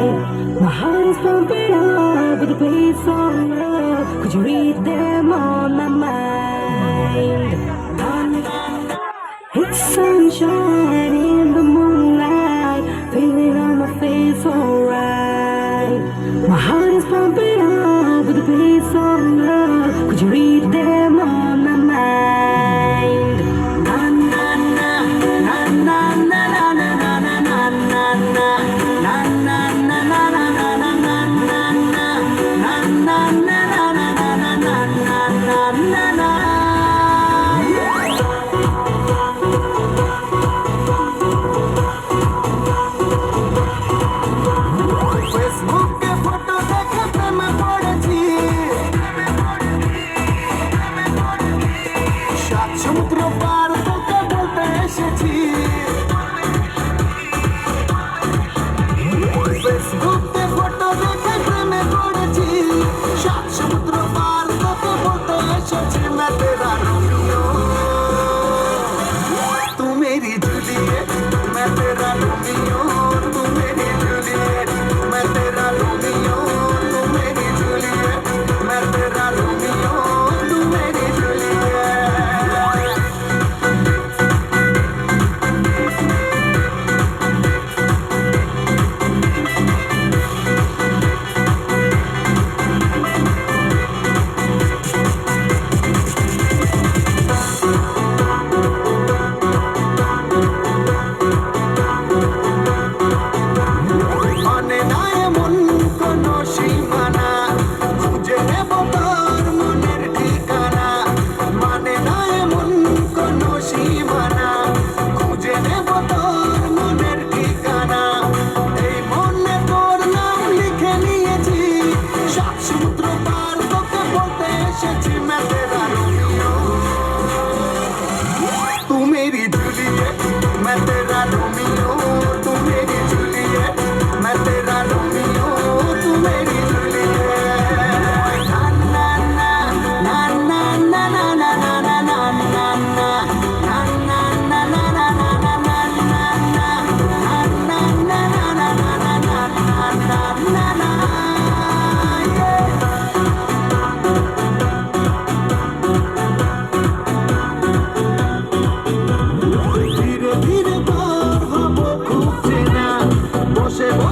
My heart is pumping up with the beats of love. Could you read them on my mind? It's sunshine.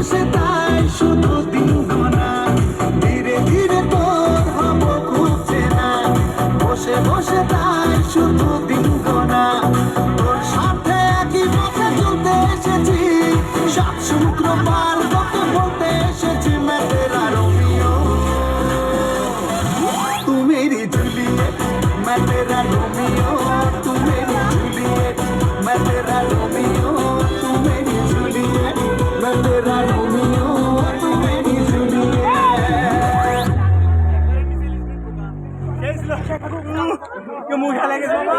আসে তাই শুধু দিন গোনা ধীরে ধীরে তোর হব না। বসে বসে তাই শুধু দিন গোনা তোর সাথে একই পথে চলতে এসেছি। সাত সমুদ্র পার বলতে এসেছি মেয়েরা রোমিও তুমি রি জুলিয়েট মেয়েরা রোমিও তুমি রি জুলিয়েট মেয়েরা রোমিও মুখ খেলে গেছে